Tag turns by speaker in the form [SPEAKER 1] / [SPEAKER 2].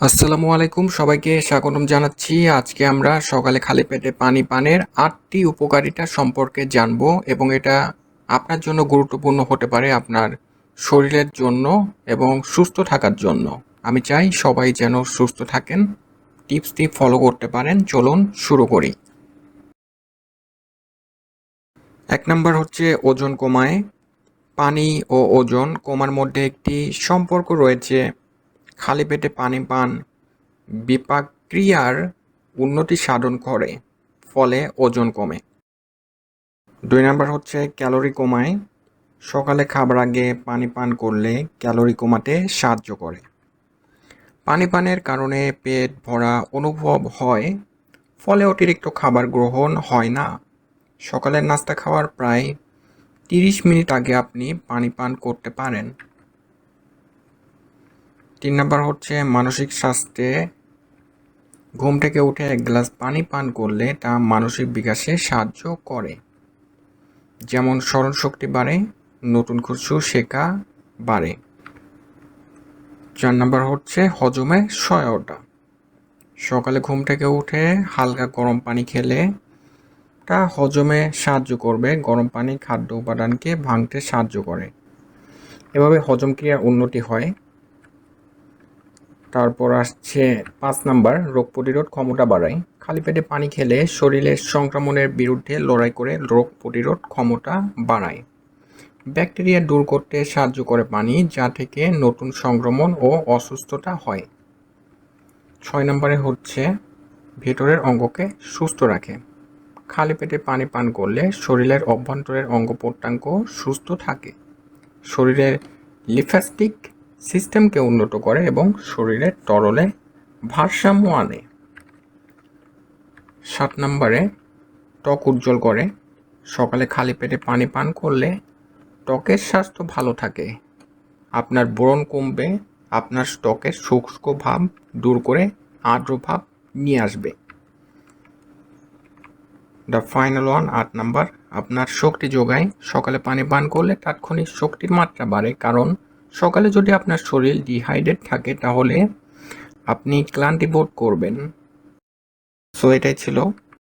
[SPEAKER 1] আসসালামু আলাইকুম, সবাইকে স্বাগতম জানাচ্ছি। আজকে আমরা সকালে খালি পেটে পানি পানের আটটি উপকারিতা সম্পর্কে জানব এবং এটা আপনার জন্য গুরুত্বপূর্ণ হতে পারে আপনার শরীরের জন্য এবং সুস্থ থাকার জন্য। আমি চাই সবাই যেন সুস্থ থাকেন টিপসটি ফলো করতে পারেন। চলুন শুরু করি। এক নম্বর হচ্ছে ওজন কমায়। পানি ও ওজন কমার মধ্যে একটি সম্পর্ক রয়েছে খালি পেটে পানি পান বিপাক ক্রিয়ার উন্নতি সাধন করে, ফলে ওজন কমে। দুই নাম্বার হচ্ছে ক্যালোরি কমায়। সকালে খাবার আগে পানি পান করলে ক্যালোরি কমাতে সাহায্য করে। পানি পানের কারণে পেট ভরা অনুভব হয়, ফলে অতিরিক্ত খাবার গ্রহণ হয় না। সকালের নাস্তা খাওয়ার প্রায় তিরিশ মিনিট আগে আপনি পানি পান করতে পারেন। তিন নম্বর হচ্ছে মানসিক স্বাস্থ্যে ঘুম থেকে উঠে এক গ্লাস পানি পান করলে তা মানসিক বিকাশে সাহায্য করে। যেমন স্মরণশক্তি বাড়ে, নতুন কিছু শেখা বাড়ে। চার নম্বর হচ্ছে হজমে সহায়তা। সকালে ঘুম থেকে উঠে হালকা গরম পানি খেলে তা হজমে সাহায্য করবে, গরম পানি খাদ্য উপাদানকে ভাঙতে সাহায্য করে। এভাবে হজম ক্রিয়ার উন্নতি হয়। তারপর আসছে পাঁচ নাম্বার, রোগ প্রতিরোধ ক্ষমতা বাড়ায় খালি পেটে পানি খেলে শরীরের সংক্রমণের বিরুদ্ধে লড়াই করে রোগ প্রতিরোধ ক্ষমতা বাড়ায়। ব্যাকটেরিয়া দূর করতে সাহায্য করে পানি, যা থেকে নতুন সংক্রমণ ও অসুস্থতা হয়। ছয় নম্বরে হচ্ছে ভেতরের অঙ্গকে সুস্থ রাখে। খালি পেটে পানি পান করলে শরীরের অভ্যন্তরের অঙ্গ সুস্থ থাকে। শরীরের লিফাস্টিক সিস্টেমকে উন্নত করে এবং শরীরের তরলে ভারসাম্য আনে। সাত নম্বরে, ত্বক উজ্জ্বল করে। সকালে খালি পেটে পানি পান করলে ত্বকের স্বাস্থ্য ভালো থাকে। আপনার ব্রণ কমবে, আপনার ত্বকের শুষ্ক ভাব দূর করে আর্দ্র ভাব নিয়ে আসবে। দ্য ফাইনাল ওয়ান আট নাম্বার, আপনার শক্তি যোগায়। সকালে পানি পান করলে তাৎক্ষণিক শক্তির মাত্রা বাড়ে, কারণ সকালে যদি আপনার শরীর ডিহাইড্রেট থাকে তাহলে আপনি ক্লান্তি বোধ করবেন। সো এটাই ছিল